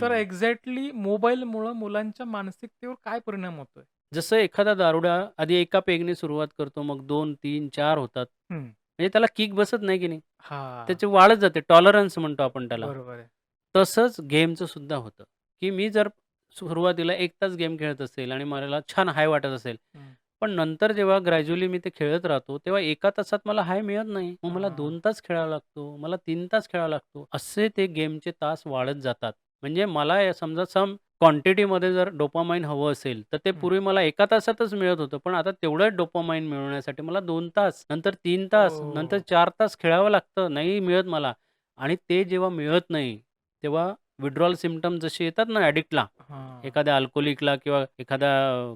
तर हं. एक्झॅक्टली मोबाईलमुळं मुलांच्या मानसिकतेवर काय परिणाम होतोय? जसं एखादा दारुडा आधी एका पेगने सुरुवात करतो, मग 2, 3, 4 होतात. म्हणजे त्याला किक बसत नाही की नाही. हां. त्याची वाढत जाते. टॉलरन्स म्हणतो आपण त्याला. बरोबर आहे. तसंच गेमचं सुद्धा होतं, की मी जर सुरुवातीला 1 तास गेम खेळत असेल आणि मला छान हाय वाटत असेल. पण नंतर जेव्हा ग्रॅज्युअली मी ते खेळत राहतो, तेव्हा एका तासात मला हाय मिळत नाही. मग मला. 2 तास खेळावा लागतो. मला 3 तास खेळावा लागतो. असे ते गेमचे तास वाढत जातात. म्हणजे मला हे समजा सम क्वांटिटीमध्ये जर डोपामाइन हवं असेल, तर ते हं. पूर्वी मला एका तासातच मिळत होतं. पण आता तेवढंच डोपामाइन मिळवण्यासाठी मला 2 तास, नंतर 3 तास, नंतर ओह! 4 तास खेळावं लागतं. नाही मिळत मला आणि ते जेव्हा मिळत नाही, तेव्हा विथड्रॉवल सिम्प्टम्स जसे येतात ना ॲडिक्टला, हां. एखाद्या अल्कोहोलिकला किंवा एखादा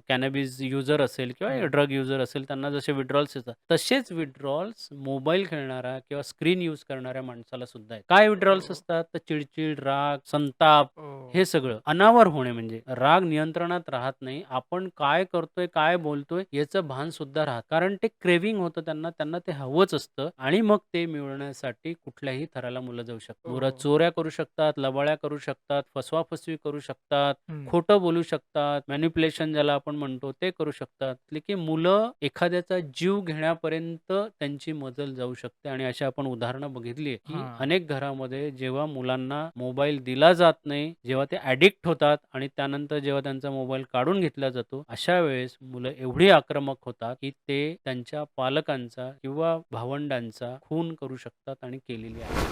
कॅनॅबिस युजर असेल किंवा हं. ड्रग युजर असेल, त्यांना जसे विथड्रॉवल्स येतात, तसेच विथड्रॉवल्स मोबाईल खेळणारा किंवा स्क्रीन यूज करणाऱ्या माणसाला सुद्धा. काय विथड्रॉवल्स ओह! असतात? तर चिड-चिड, राग, संताप ओह! हे सगळं. अनावर होणे म्हणजे राग नियंत्रणात राहत नाही. आपण काय करतोय, काय बोलतोय याचं भान सुद्धा राहत कारण ते क्रेव्हिंग होतं त्यांना. त्यांना ते हवंच असतं आणि मग ते मिळवण्यासाठी कुठल्याही थराला मुलं जाऊ शकतात. मुलं ओह! चोऱ्या करू शकतात, लबाड्या करू शकतात, फसवा-फसवी करू शकतात, हं. खोटं बोलू शकतात, मॅनिप्युलेशन ज्याला आपण म्हणतो ते करू शकतात. की मुलं एखाद्याचा जीव घेण्यापर्यंत त्यांची मजल जाऊ शकते आणि अशी आपण उदाहरणं बघितली की. अनेक घरामध्ये जेव्हा मुलांना मोबाईल दिला जात नाही, जेव्हा ते ॲडिक्ट होतात आणि त्यानंतर जेव्हा त्यांचा मोबाईल काढून घेतला जातो, अशा वेळेस मुलं एवढी आक्रमक होतात, की ते त्यांच्या पालकांचा किंवा भावंडांचा खून करू शकतात आणि केलेली आहे.